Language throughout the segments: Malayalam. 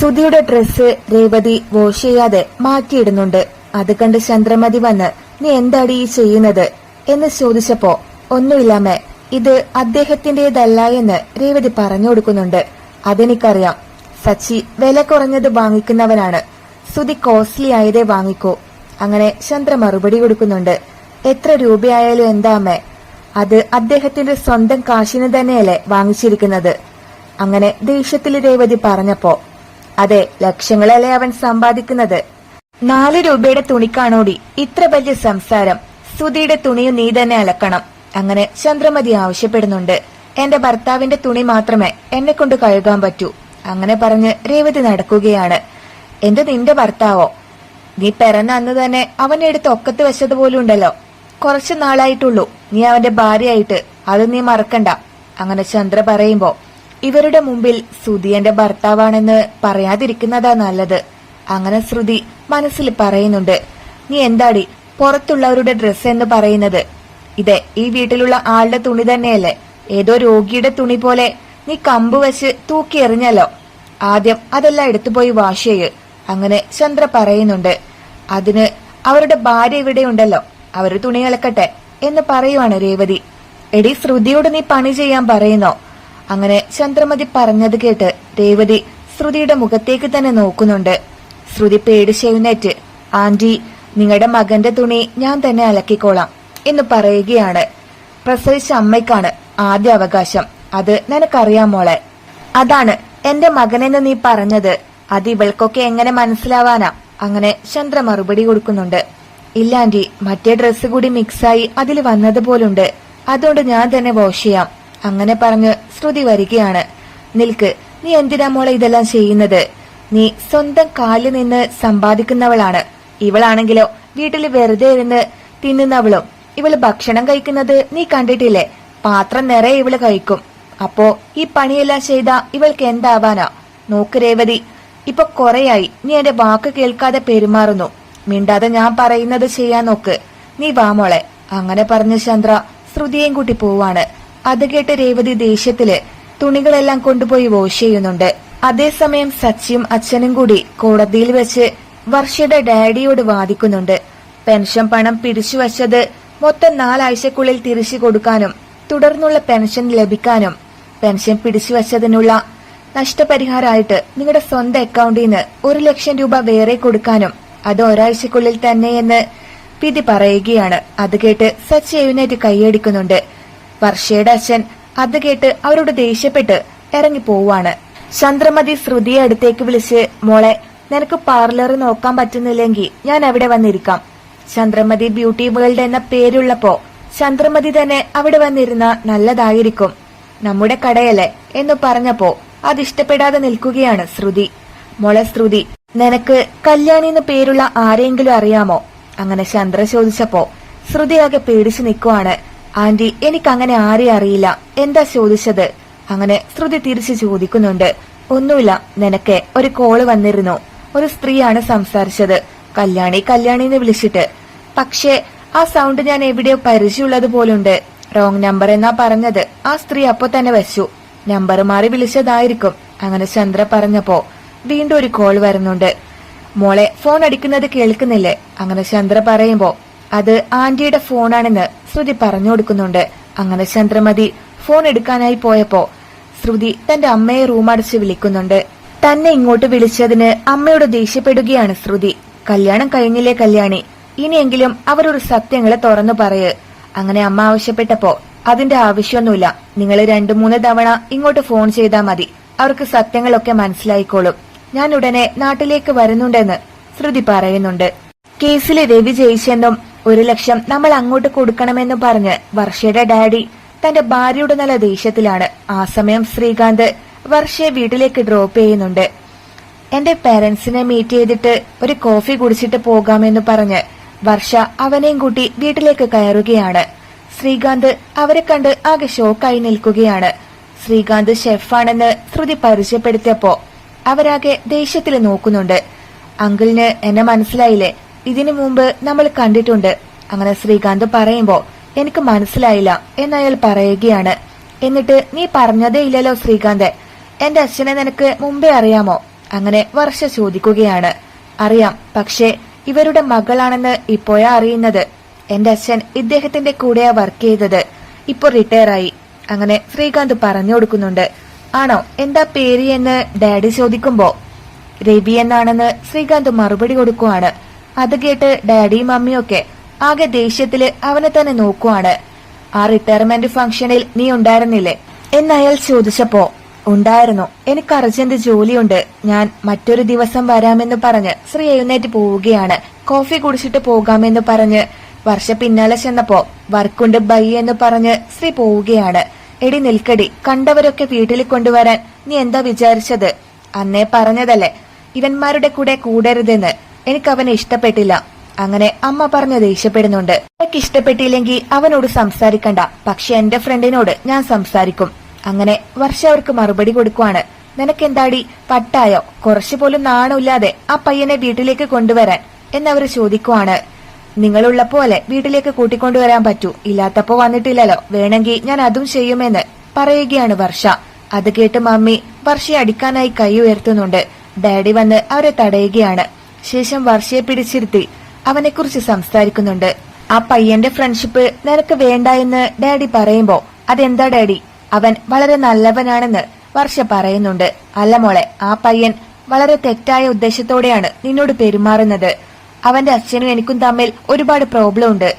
സുധിയുടെ ഡ്രസ്സ് രേവതി വാഷ് ചെയ്യാതെ മാറ്റിയിടുന്നുണ്ട്. അത് കണ്ട് ചന്ദ്രമതി വന്ന് നീ എന്താടി ഈ ചെയ്യുന്നത്? എന്ന് ചോദിച്ചപ്പോ ഒന്നുമില്ലാമേ ഇത് അദ്ദേഹത്തിന്റേതല്ല എന്ന് രേവതി പറഞ്ഞു കൊടുക്കുന്നുണ്ട്. അതെനിക്കറിയാം. സച്ചി വില കുറഞ്ഞത് വാങ്ങിക്കുന്നവനാണ്. സുധി കോസ്റ്റ്ലി ആയതേ വാങ്ങിക്കൂ. അങ്ങനെ ചന്ദ്ര മറുപടി കൊടുക്കുന്നുണ്ട്. എത്ര രൂപയായാലും എന്താ അത് അദ്ദേഹത്തിന്റെ സ്വന്തം കാശിന് തന്നെയല്ലേ വാങ്ങിച്ചിരിക്കുന്നത്? അങ്ങനെ ദേഷ്യത്തിൽ രേവതി പറഞ്ഞപ്പോ അതെ ലക്ഷങ്ങളല്ലേ അവൻ സമ്പാദിക്കുന്നത്? നാല് രൂപയുടെ തുണിക്കാണോടി ഇത്ര വലിയ സംസാരം. സുധിയുടെ തുണിയും നീ തന്നെ അലക്കണം. അങ്ങനെ ചന്ദ്രമതി ആവശ്യപ്പെടുന്നുണ്ട്. എന്റെ ഭർത്താവിന്റെ തുണി മാത്രമേ എന്നെ കൊണ്ട് കഴുകാൻ പറ്റൂ. അങ്ങനെ പറഞ്ഞ് രേവതി നടക്കുകയാണ്. എന്ത് നിന്റെ ഭർത്താവോ? നീ പിറന്ന അന്ന് തന്നെ അവനെ എടുത്ത് ഒക്കത്ത് വെച്ചതുപോലും ഉണ്ടല്ലോ. കുറച്ചു നാളായിട്ടുള്ളൂ. നീ അവന്റെ ഭാര്യയായിട്ട് അത് നീ മറക്കണ്ട. അങ്ങനെ ചന്ദ്ര പറയുമ്പോ ഇവരുടെ മുമ്പിൽ ശ്രുതി എന്റെ ഭർത്താവാണെന്ന് പറയാതിരിക്കുന്നതാ നല്ലത്. അങ്ങനെ ശ്രുതി മനസ്സിൽ പറയുന്നുണ്ട് നീ എന്താടി പുറത്തുള്ളവരുടെ ഡ്രസ്സ് എന്ന് പറയുന്നത്? ഇതെ ഈ വീട്ടിലുള്ള ആളുടെ തുണി തന്നെയല്ലേ? ഏതോ രോഗിയുടെ തുണി പോലെ നീ കമ്പ് വെച്ച് തൂക്കി എറിഞ്ഞല്ലോ. ആദ്യം അതെല്ലാം എടുത്തുപോയി വാഷ് ചെയ്യ് അങ്ങനെ ചന്ദ്ര പറയുന്നുണ്ട്. അതിന് അവരുടെ ഭാര്യ ഇവിടെ ഉണ്ടല്ലോ അവർ തുണി അലക്കട്ടെ എന്ന് പറയുവാണ് രേവതി. എടി ശ്രുതിയോട് നീ പണി ചെയ്യാൻ പറയുന്നോ? അങ്ങനെ ചന്ദ്രമതി പറഞ്ഞത് കേട്ട് രേവതി ശ്രുതിയുടെ മുഖത്തേക്ക് തന്നെ നോക്കുന്നുണ്ട്. ശ്രുതി പേടിച്ചെഴുന്നേറ്റ് ആന്റി നിങ്ങളുടെ മകന്റെ തുണി ഞാൻ തന്നെ അലക്കിക്കോളാം എന്ന് പറയുകയാണ്. പ്രസവിച്ച അമ്മയ്ക്കാണ് ആദ്യ അവകാശം. അത് നിനക്കറിയാമോളെ അതാണ് എന്റെ മകനെന്ന് നീ പറഞ്ഞത്. അത് ഇവൾക്കൊക്കെ എങ്ങനെ മനസ്സിലാവാനാ? അങ്ങനെ ചന്ദ്ര മറുപടി കൊടുക്കുന്നുണ്ട്. ഇല്ല മറ്റേ ഡ്രസ്സ് കൂടി മിക്സായി അതിൽ വന്നതുപോലുണ്ട്. അതുകൊണ്ട് ഞാൻ തന്നെ വാഷ് ചെയ്യാം. അങ്ങനെ പറഞ്ഞ് ശ്രുതി വരികയാണ്. നിൽക്ക് നീ എന്തിനാ മോളെ ഇതെല്ലാം ചെയ്യുന്നത്? നീ സ്വന്തം കാലിൽ നിന്ന് സമ്പാദിക്കുന്നവളാണ്. ഇവളാണെങ്കിലോ വീട്ടിൽ വെറുതെ ഇരുന്ന് തിന്നുന്നവളും. ഇവൾ ഭക്ഷണം കഴിക്കുന്നത് നീ കണ്ടിട്ടില്ലേ? പാത്രം നിറയെ ഇവൾ കഴിക്കും. അപ്പോ ഈ പണിയെല്ലാം ചെയ്ത ഇവൾക്ക് എന്താവാനാ? നോക്ക് രേവതി ഇപ്പൊ കൊറേയായി. നീ എന്റെ വാക്ക് കേൾക്കാതെ പെരുമാറുന്നു. മിണ്ടാതെ ഞാൻ പറയുന്നത് ചെയ്യാൻ നോക്ക്. നീ വാ മോളെ. അങ്ങനെ പറഞ്ഞ ചന്ദ്ര ശ്രുതിയെയും കൂട്ടി പോവാണ്. അത് കേട്ട് രേവതി ദേഷ്യത്തിൽ തുണികളെല്ലാം കൊണ്ടുപോയി വാഷ് ചെയ്യുന്നുണ്ട്. അതേസമയം സച്ചിയും അച്ഛനും കൂടി കോടതിയിൽ വെച്ച് വർഷയുടെ ഡാഡിയോട് വാദിക്കുന്നുണ്ട്. പെൻഷൻ പണം പിടിച്ചു വച്ചത് മൊത്തം നാലാഴ്ചക്കുള്ളിൽ തിരിച്ചു കൊടുക്കാനും തുടർന്നുള്ള പെൻഷൻ ലഭിക്കാനും പെൻഷൻ പിടിച്ചു വച്ചതിനുള്ള നഷ്ടപരിഹാരമായിട്ട് നിങ്ങളുടെ സ്വന്തം അക്കൗണ്ടിൽ നിന്ന് ഒരു ലക്ഷം രൂപ വേറെ കൊടുക്കാനും അത് ഒരാഴ്ചക്കുള്ളിൽ തന്നെയെന്ന് വിധി പറയുകയാണ്. അത് കേട്ട് സച്ചി എഴുന്നേറ്റ് കൈയടിക്കുന്നുണ്ട്. വർഷയുടെ അച്ഛൻ അത് കേട്ട് അവരോട് ദേഷ്യപ്പെട്ട് ഇറങ്ങി പോവാണ് ചന്ദ്രമതി ശ്രുതിയെ അടുത്തേക്ക് വിളിച്ച് മോളെ നിനക്ക് പാർലർ നോക്കാൻ പറ്റുന്നില്ലെങ്കിൽ ഞാൻ അവിടെ വന്നിരിക്കാം. ചന്ദ്രമതി ബ്യൂട്ടി വേൾഡ് എന്ന പേരുള്ളപ്പോ ചന്ദ്രമതി തന്നെ അവിടെ വന്നിരുന്ന നല്ലതായിരിക്കും. നമ്മുടെ കടയല്ലേ? എന്ന് പറഞ്ഞപ്പോ അതിഷ്ടപ്പെടാതെ നിൽക്കുകയാണ് ശ്രുതി. മോളെ ശ്രുതി നിനക്ക് കല്യാണി എന്ന് പേരുള്ള ആരെങ്കിലും അറിയാമോ? അങ്ങനെ ചന്ദ്ര ചോദിച്ചപ്പോ ശ്രുതി ആകെ പേടിച്ചു നിൽക്കുവാണ്. ആന്റി എനിക്ക് അങ്ങനെ ആരെയും അറിയില്ല. എന്താ ചോദിച്ചത്? അങ്ങനെ ശ്രുതി തിരിച്ചു ചോദിക്കുന്നുണ്ട്. ഒന്നുമില്ല നിനക്ക് ഒരു കോൾ വന്നിരുന്നു. ഒരു സ്ത്രീയാണ് സംസാരിച്ചത്. കല്യാണി കല്യാണി എന്ന് വിളിച്ചിട്ട്. പക്ഷേ ആ സൗണ്ട് ഞാൻ എവിടെയോ പരിചയമുള്ളത് പോലുണ്ട് റോങ് നമ്പർ എന്നാ പറഞ്ഞത്. ആ സ്ത്രീ അപ്പൊ തന്നെ വെച്ചു. നമ്പർ മാറി വിളിച്ചതായിരിക്കും. അങ്ങനെ ചന്ദ്ര പറഞ്ഞപ്പോ വീണ്ടും ഒരു കോൾ വരുന്നുണ്ട്. മോളെ ഫോൺ അടിക്കുന്നത് കേൾക്കുന്നില്ലേ? അങ്ങനെ ചന്ദ്ര പറയുമ്പോ അത് ആന്റിയുടെ ഫോണാണെന്ന് ശ്രുതി പറഞ്ഞു കൊടുക്കുന്നുണ്ട്. അങ്ങനെ ചന്ദ്രമതി ഫോൺ എടുക്കാനായി പോയപ്പോ ശ്രുതി തന്റെ അമ്മയെ റൂമടച്ച് വിളിക്കുന്നുണ്ട്. തന്നെ ഇങ്ങോട്ട് വിളിച്ചതിന് അമ്മയോട് ദേഷ്യപ്പെടുകയാണ് ശ്രുതി. കല്യാണം കഴിഞ്ഞില്ലേ കല്യാണി? ഇനിയെങ്കിലും അവരൊരു സത്യങ്ങളെ തുറന്നു പറയ്. അങ്ങനെ അമ്മ ആവശ്യപ്പെട്ടപ്പോ അതിന്റെ ആവശ്യമൊന്നുമില്ല. നിങ്ങൾ രണ്ടു മൂന്ന് തവണ ഇങ്ങോട്ട് ഫോൺ ചെയ്താൽ മതി. അവർക്ക് സത്യങ്ങളൊക്കെ മനസ്സിലായിക്കോളും. ഞാൻ ഉടനെ നാട്ടിലേക്ക് വരുന്നുണ്ടെന്ന് ശ്രുതി പറയുന്നുണ്ട്. കേസിലെ രവി ജയിച്ചെന്നും ഒരു ലക്ഷം നമ്മൾ അങ്ങോട്ട് കൊടുക്കണമെന്ന് പറഞ്ഞ് വർഷയുടെ ഡാഡി തന്റെ ഭാര്യയുടെ നല്ല ദേഷ്യത്തിലാണ്. ആ സമയം ശ്രീകാന്ത് വർഷയെ വീട്ടിലേക്ക് ഡ്രോപ്പ് ചെയ്യുന്നുണ്ട്. എന്റെ പേരൻസിനെ മീറ്റ് ചെയ്തിട്ട് ഒരു കോഫി കുടിച്ചിട്ട് പോകാമെന്ന് പറഞ്ഞ് വർഷ അവനെയും കൂട്ടി വീട്ടിലേക്ക് കയറുകയാണ്. ശ്രീകാന്ത് അവരെ കണ്ട് ആകെ ഷോക്കായി നിൽക്കുകയാണ്. ശ്രീകാന്ത് ഷെഫാണെന്ന് ശ്രുതി പരിചയപ്പെടുത്തിയപ്പോ അവരാകെ ദേഷ്യത്തിൽ നോക്കുന്നുണ്ട്. അങ്കിളിന് എന്നെ മനസ്സിലായില്ലേ? ഇതിനു മുമ്പ് നമ്മൾ കണ്ടിട്ടുണ്ട്. അങ്ങനെ ശ്രീകാന്ത് പറയുമ്പോ എനിക്ക് മനസ്സിലായില്ല എന്നയാൾ പറയുകയാണ്. എന്നിട്ട് നീ പറഞ്ഞതേ ഇല്ലല്ലോ ശ്രീകാന്ത്. എന്റെ അച്ഛനെ നിനക്ക് മുമ്പേ അറിയാമോ? അങ്ങനെ വർഷ ചോദിക്കുകയാണ്. അറിയാം പക്ഷേ ഇവരുടെ മകളാണെന്ന് ഇപ്പോഴാ അറിയുന്നത്. എന്റെ അച്ഛൻ ഇദ്ദേഹത്തിന്റെ കൂടെയാ വർക്ക് ചെയ്തത്. ഇപ്പൊ റിട്ടയർ ആയി അങ്ങനെ ശ്രീകാന്ത് പറഞ്ഞു കൊടുക്കുന്നുണ്ട്. ആണോ? എന്താ പേര് എന്ന് ഡാഡി ചോദിക്കുമ്പോ? രവി എന്നാണെന്ന് ശ്രീകാന്ത് മറുപടി കൊടുക്കുവാണ്. അത് കേട്ട് ഡാഡിയും മമ്മിയും ഒക്കെ ആകെ ദേഷ്യത്തിൽ അവനെ തന്നെ നോക്കുവാണ്. ആ റിട്ടയർമെന്റ് ഫംഗ്ഷനിൽ നീ ഉണ്ടായിരുന്നില്ലേ? എന്നയാൾ ചോദിച്ചപ്പോ ഉണ്ടായിരുന്നു. എനിക്ക് അർജന്റ് ജോലിയുണ്ട്. ഞാൻ മറ്റൊരു ദിവസം വരാമെന്ന് പറഞ്ഞ് ശ്രീ എഴുന്നേറ്റ് പോവുകയാണ്. കോഫി കുടിച്ചിട്ട് പോകാമെന്ന് പറഞ്ഞ് വർഷ പിന്നാലെ ചെന്നപ്പോ വർക്കുണ്ട് ബൈ എന്ന് പറഞ്ഞ് ശ്രീ പോവുകയാണ്. എടി നിൽക്കടി കണ്ടവരൊക്കെ വീട്ടിൽ കൊണ്ടുവരാൻ നീ എന്താ വിചാരിച്ചത്? അന്നേ പറഞ്ഞതല്ലേ. ഇവന്മാരുടെ കൂടെ കൂടരുതെന്ന്. എനിക്ക് അവനെ ഇഷ്ടപ്പെട്ടില്ല. അങ്ങനെ അമ്മ പറഞ്ഞ് ദേഷ്യപ്പെടുന്നുണ്ട്. എനിക്ക് ഇഷ്ടപ്പെട്ടില്ലെങ്കിൽ അവനോട് സംസാരിക്കണ്ട. പക്ഷെ എന്റെ ഫ്രണ്ടിനോട് ഞാൻ സംസാരിക്കും. അങ്ങനെ വർഷ അവർക്ക് മറുപടി കൊടുക്കുവാണ്. നിനക്ക് എന്താടി പട്ടായോ? കുറച്ചു പോലും നാണമില്ലാതെ ആ പയ്യനെ വീട്ടിലേക്ക് കൊണ്ടുവരാൻ? എന്നവർ ചോദിക്കുവാണ്. നിങ്ങളുള്ള പോലെ വീട്ടിലേക്ക് കൂട്ടിക്കൊണ്ടുവരാൻ പറ്റൂ. ഇല്ലാത്തപ്പോ വന്നിട്ടില്ലല്ലോ. വേണമെങ്കിൽ ഞാൻ അതും ചെയ്യുമെന്ന് പറയുകയാണ് വർഷ. അത് കേട്ട് മമ്മി വർഷയെ അടിക്കാനായി കൈ ഉയർത്തുന്നുണ്ട്. ഡാഡി വന്ന് അവരെ തടയുകയാണ്. ശേഷം വർഷയെ പിടിച്ചിരുത്തി. അവനെക്കുറിച്ച് സംസാരിക്കുന്നുണ്ട്. ആ പയ്യന്റെ ഫ്രണ്ട്ഷിപ്പ് നിനക്ക് വേണ്ട എന്ന് ഡാഡി പറയുമ്പോ അതെന്താ ഡാഡി? അവൻ വളരെ നല്ലവനാണെന്ന് വർഷ പറയുന്നുണ്ട്. അല്ല മോളെ ആ പയ്യൻ വളരെ തെറ്റായ ഉദ്ദേശത്തോടെയാണ് നിന്നോട് പെരുമാറുന്നത്. അവന്റെ അച്ഛനും എനിക്കും തമ്മിൽ ഒരുപാട് പ്രോബ്ലം ഉണ്ട്.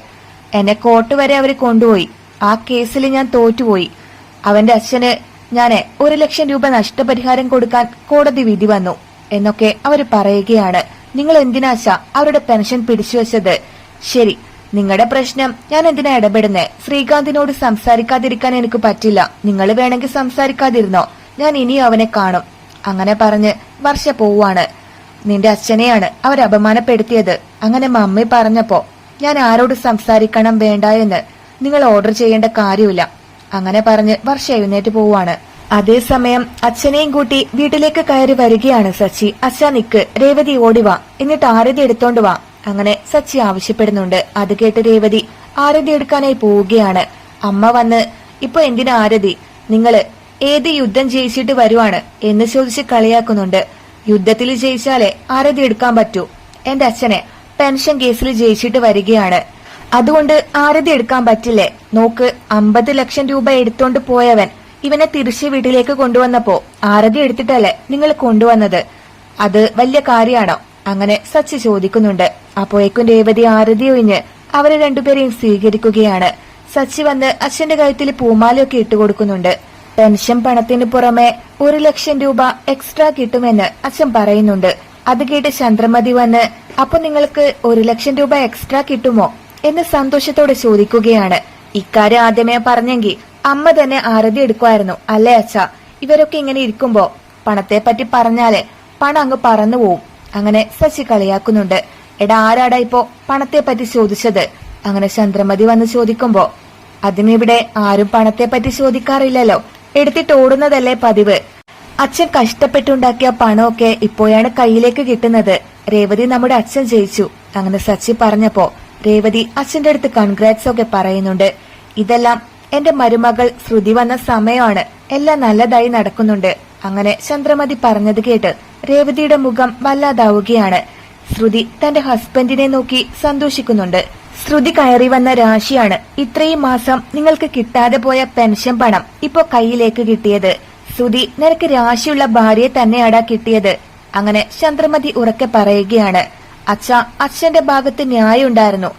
എന്നെ കോർട്ട് വരെ അവർ കൊണ്ടുപോയി. ആ കേസിൽ ഞാൻ തോറ്റുപോയി. അവന്റെ അച്ഛന് ഞാൻ ഒരു ലക്ഷം രൂപ നഷ്ടപരിഹാരം കൊടുക്കാൻ കോടതി വിധി വന്നു എന്നൊക്കെ അവർ പറയുകയാണ്. നിങ്ങൾ എന്തിനാശ അവരുടെ പെൻഷൻ പിടിച്ചു വെച്ചത്. ശരി നിങ്ങളുടെ പ്രശ്നം. ഞാൻ എന്തിനാ ഇടപെടുന്നേ? ശ്രീകാന്തിനോട് സംസാരിക്കാതിരിക്കാൻ എനിക്ക് പറ്റില്ല. നിങ്ങൾ വേണമെങ്കിൽ സംസാരിക്കാതിരുന്നോ? ഞാൻ ഇനിയും അവനെ കാണും. അങ്ങനെ പറഞ്ഞ് വർഷ പോവാണ് നിന്റെ അച്ഛനെയാണ് അവർ അപമാനപ്പെടുത്തിയത്. അങ്ങനെ മമ്മി പറഞ്ഞപ്പോ ഞാൻ ആരോട് സംസാരിക്കണം വേണ്ട എന്ന് നിങ്ങൾ ഓർഡർ ചെയ്യേണ്ട കാര്യമില്ല. അങ്ങനെ പറഞ്ഞ് വർഷ എഴുന്നേറ്റ് പോവാണ് അതേസമയം അച്ഛനെയും കൂട്ടി വീട്ടിലേക്ക് കയറി വരികയാണ് സച്ചി. അച്ഛ നിക്ക്. രേവതി ഓടിവാ എന്നിട്ട് ആരതി എടുത്തോണ്ട് വാ. അങ്ങനെ സച്ചി ആവശ്യപ്പെടുന്നുണ്ട്. അത് കേട്ട് രേവതി ആരതി എടുക്കാനായി പോവുകയാണ്. അമ്മ വന്ന് ഇപ്പൊ എന്തിനാ ആരതി? നിങ്ങൾ ഏത് യുദ്ധം ജയിച്ചിട്ട് വരുവാണ്? എന്ന് ചോദിച്ച് കളിയാക്കുന്നുണ്ട്. യുദ്ധത്തിൽ ജയിച്ചാലേ ആരതി എടുക്കാൻ പറ്റൂ. എന്റെ അച്ഛനെ പെൻഷൻ കേസിൽ ജയിച്ചിട്ട് വരികയാണ്. അതുകൊണ്ട് ആരതി എടുക്കാൻ പറ്റില്ലേ? നോക്ക് അമ്പത് ലക്ഷം രൂപ എടുത്തോണ്ട് പോയവൻ ഇവനെ തിരിച്ച് വീട്ടിലേക്ക് കൊണ്ടുവന്നപ്പോ ആരതി എടുത്തിട്ടല്ലേ നിങ്ങൾ കൊണ്ടുവന്നത്? അത് വലിയ കാര്യാണോ അങ്ങനെ സച്ചി ചോദിക്കുന്നുണ്ട്. അപ്പോയേക്കും രേവതി ആരതി ഒഴിഞ്ഞ് അവരെ രണ്ടുപേരെയും സ്വീകരിക്കുകയാണ്. സച്ചി വന്ന് അച്ഛന്റെ കഴുത്തിൽ പൂമാലയൊക്കെ ഇട്ടുകൊടുക്കുന്നുണ്ട് പെൻഷൻ പണത്തിന് പുറമെ ഒരു ലക്ഷം രൂപ എക്സ്ട്രാ കിട്ടുമെന്ന് അച്ഛൻ പറയുന്നുണ്ട്. അത് കേട്ട് ചന്ദ്രമതി വന്ന് അപ്പൊ നിങ്ങൾക്ക് ഒരു ലക്ഷം രൂപ എക്സ്ട്രാ കിട്ടുമോ? എന്ന് സന്തോഷത്തോടെ ചോദിക്കുകയാണ്. ഇക്കാര്യം ആദ്യമേ പറഞ്ഞെങ്കിൽ അമ്മ തന്നെ ആരതി എടുക്കുമായിരുന്നു. അല്ലേ അച്ഛ? ഇവരൊക്കെ ഇങ്ങനെ ഇരിക്കുമ്പോ പണത്തെ പറ്റി പറഞ്ഞാൽ പണം അങ്ങ് പറന്നു പോവും. അങ്ങനെ ശശി കളിയാക്കുന്നുണ്ട്. എടാ ആരാടാ ഇപ്പോ പണത്തെ പറ്റി ചോദിച്ചത്? അങ്ങനെ ചന്ദ്രമതി വന്ന് ചോദിക്കുമ്പോ അതിനിവിടെ ആരും പണത്തെ പറ്റി ചോദിക്കാറില്ലല്ലോ. എടുത്തിട്ട് ഓടുന്നതല്ലേ പതിവ്. അച്ഛൻ കഷ്ടപ്പെട്ടുണ്ടാക്കിയ പണമൊക്കെ ഇപ്പോഴാണ് കയ്യിലേക്ക് കിട്ടുന്നത്. രേവതി നമ്മുടെ അച്ഛൻ ജയിച്ചു. അങ്ങനെ സച്ചി പറഞ്ഞപ്പോ രേവതി അച്ഛന്റെ അടുത്ത് കൺഗ്രാറ്റ്സ് ഒക്കെ പറയുന്നുണ്ട്. ഇതെല്ലാം എന്റെ മരുമകൾ ശ്രുതി വന്ന സമയമാണ്. എല്ലാം നല്ലതായി നടക്കുന്നുണ്ട്. അങ്ങനെ ചന്ദ്രമതി പറഞ്ഞത് കേട്ട് രേവതിയുടെ മുഖം വല്ലാതാവുകയാണ്. ശ്രുതി തന്റെ ഹസ്ബൻഡിനെ നോക്കി സന്തോഷിക്കുന്നുണ്ട്. ശ്രുതി കയറി വന്ന രാശിയാണ് ഇത്രയും മാസം നിങ്ങൾക്ക് കിട്ടാതെ പോയ പെൻഷൻ പണം ഇപ്പോ കയ്യിലേക്ക് കിട്ടിയത്. ശ്രുതി നിനക്ക് രാശിയുള്ള ഭാര്യയെ തന്നെയാടാ കിട്ടിയത്. അങ്ങനെ ചന്ദ്രമതി ഉറക്കെ പറയുകയാണ്. അച്ഛ അച്ഛന്റെ ഭാഗത്ത് ന്യായം ഉണ്ടായിരുന്നു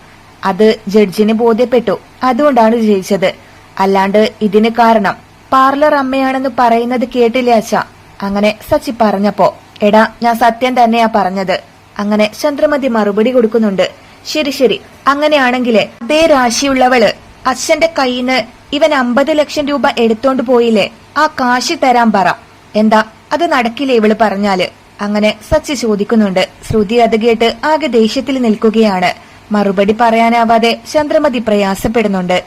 അത് ജഡ്ജിന് ബോധ്യപ്പെട്ടു. അതുകൊണ്ടാണ് ജയിച്ചത്. അല്ലാണ്ട് ഇതിന് കാരണം. പാർലർ അമ്മയാണെന്ന് പറയുന്നത് കേട്ടില്ലേ അച്ഛ? അങ്ങനെ സച്ചി പറഞ്ഞപ്പോ എടാ ഞാൻ സത്യം തന്നെയാ പറഞ്ഞത്. അങ്ങനെ ചന്ദ്രമതി മറുപടി കൊടുക്കുന്നുണ്ട്. ശരി ശരി. അങ്ങനെയാണെങ്കിലേ അതേ രാശിയുള്ളവൾ അച്ഛന്റെ കയ്യിന്ന് ഇവൻ അമ്പത് ലക്ഷം രൂപ എടുത്തോണ്ട് പോയില്ലേ? ആ കാശ് തരാൻ പറ. എന്താ? അത് നടക്കില്ലേ ഇവൾ പറഞ്ഞാൽ? അങ്ങനെ സച്ചി ചോദിക്കുന്നുണ്ട്. ശ്രുതി അത് കേട്ട് ആകെ ദേഷ്യത്തിൽ നിൽക്കുകയാണ്. മറുപടി പറയാനാവാതെ ചന്ദ്രമതി പ്രയാസപ്പെടുന്നുണ്ട്.